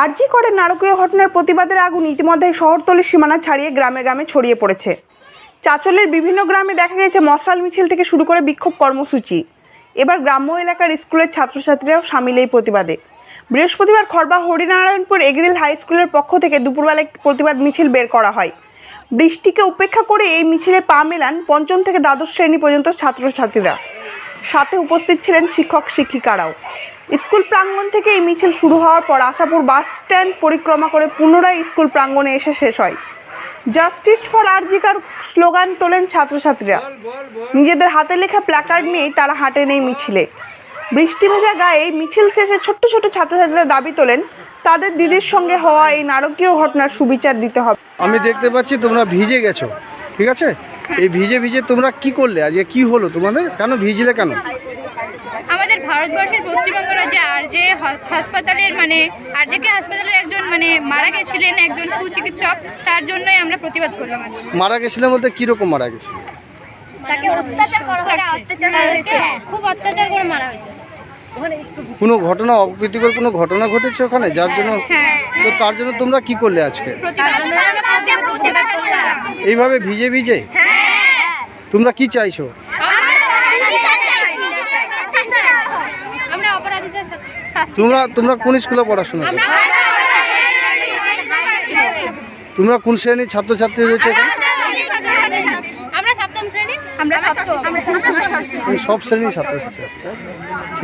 আরজি করে নারকীয় ঘটনার প্রতিবাদের আগুন ইতিমধ্যে শহরতলির সীমানা ছাড়িয়ে গ্রামে গ্রামে ছড়িয়ে পড়েছে। চাচলের বিভিন্ন গ্রামে দেখা গেছে মশাল মিছিল থেকে শুরু করে বিক্ষোভ কর্মসূচি। এবার গ্রাম্য এলাকার স্কুলের ছাত্রছাত্রীরাও সামিল এই প্রতিবাদে। বৃহস্পতিবার খড়বা হরিনারায়ণপুর এগ্রিল হাই স্কুলের পক্ষ থেকে দুপুরবেলা একটি প্রতিবাদ মিছিল বের করা হয়। বৃষ্টিকে উপেক্ষা করে এই মিছিলে পা মেলান পঞ্চম থেকে দ্বাদশ শ্রেণি পর্যন্ত ছাত্রছাত্রীরা। সাথে উপস্থিত ছিলেন শিক্ষক শিক্ষিকারাও স্কুল প্রাঙ্গণ থেকে এই মিছিল শুরু হওয়ার পর আশাপুর বাস স্ট্যান্ড পরিক্রমা করে পুনরায় স্কুল প্রাঙ্গণে এসে শেষ হয়। জাস্টিস ফর আরজিকার স্লোগান তোলেন ছাত্রছাত্রীরা। নিজেদের হাতে লেখা প্ল্যাকার্ড নিয়েই তারা হাঁটেন এই মিছিলে। বৃষ্টি ভেজা গায়ে মিছিল শেষে ছোট্ট ছোট ছাত্রছাত্রীরা দাবি তোলেন, তাদের দিদির সঙ্গে হওয়া এই নারকীয় ঘটনার সুবিচার দিতে হবে। আমি দেখতে পাচ্ছি তোমরা ভিজে গেছো, ঠিক আছে? এই ভিজে ভিজে তোমরা কি করলে? আজকে কি হলো তোমাদের? কেন ভিজলে কেন? ভারতবর্ষের পশ্চিমবঙ্গ রাজ্যে আরজে হ- হাসপাতালের মানে আরজেকে হাসপাতালের একজন মানে মারা গেছিলেন একজন সুচিকিৎসক তার জন্যই আমরা প্রতিবাদ করলাম। মারা গেছিলাম বলতে কীরকম মারা গেছে তাকে অত্যাচার করা হয়েছে। তাদেরকে খুব অত্যাচার করে মারা হয়েছে। কোনো ঘটনা অপ্রীতিকর কোনো ঘটনা ঘটেছে ওখানে? যার জন্য হ্যাঁ তো তার জন্য তোমরা কি করলে আজকে? প্রতিবাদ আমরা আজকে প্রতিবাদ করলাম। এইভাবে ভিজে ভিজে? তোমরা কি চাইছো? তোমরা তোমরা কোন স্কুলে পড়াশোনা করো? তোমরা কোন শ্রেণির ছাত্রছাত্রী রয়েছে এখানে? আমরা সপ্তম শ্রেণি। আমরা সপ্তম। আমরা সপ্তম। সব শ্রেণির ছাত্রছাত্রী।